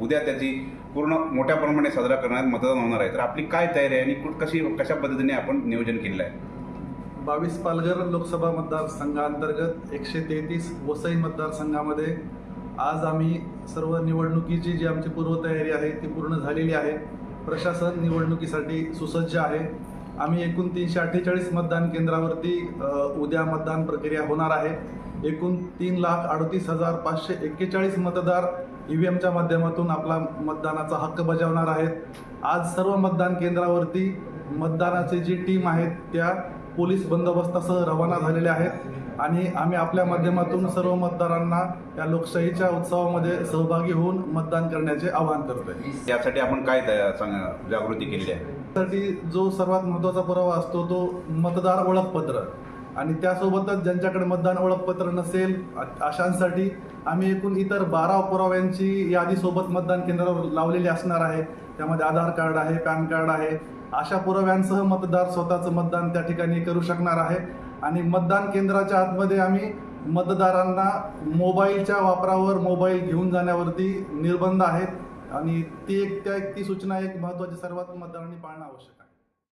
उद्या त्याची पूर्ण मोठ्या प्रमाणे साजरा करण्यात मतदान होणार आहे. तर आपली काय तयारी आहे आणि कुठ कशी कशा पद्धतीने आपण नियोजन केलेलं आहे? बावीस पालघर लोकसभा मतदारसंघांतर्गत एकशे तेहतीस वसई मतदारसंघामध्ये आज आम्ही सर्व निवडणुकीची जी आमची पूर्वतयारी आहे ती पूर्ण झालेली आहे. प्रशासन निवडणुकीसाठी सुसज्ज आहे. आम्ही एकूण तीनशे अठ्ठेचाळीस मतदान केंद्रावरती उद्या मतदान प्रक्रिया होणार आहे. एकूण तीन लाख अडतीस हजार पाचशे एक्केचाळीस मतदार ई व्ही एमच्या माध्यमातून आपला मतदानाचा हक्क बजावणार आहेत. आज सर्व मतदान केंद्रावरती मतदानाची जी टीम आहेत त्या पोलीस बंदोबस्तासह रवाना झालेल्या आहेत. आणि आम्ही आपल्या माध्यमातून सर्व मतदारांना या लोकशाहीच्या उत्सवामध्ये सहभागी होऊन मतदान करण्याचे आवाहन करतोय. यासाठी आपण काय जागृती केलेली आहे? साठी जो सर्वात महत्त्वाचा पुरावा असतो तो मतदार ओळखपत्र. आणि त्यासोबतच ज्यांच्याकडे मतदान ओळखपत्र नसेल अशांसाठी आम्ही एकूण इतर बारा पुराव्यांची यादी सोबत मतदान केंद्रावर लावलेली असणार आहे. त्यामध्ये आधार कार्ड आहे पॅन कार्ड आहे. अशा पुराव्यांसह मतदार स्वतःचं मतदान त्या ठिकाणी करू शकणार आहे. आणि मतदान केंद्राच्या आतमध्ये आम्ही मतदारांना मोबाईलच्या वापरावर मोबाईल घेऊन जाण्यावरती निर्बंध आहेत. आणि ती एक त्या एक ती सूचना एक महत्त्वाची सर्वात मतदारांनी पाळणं आवश्यक आहे.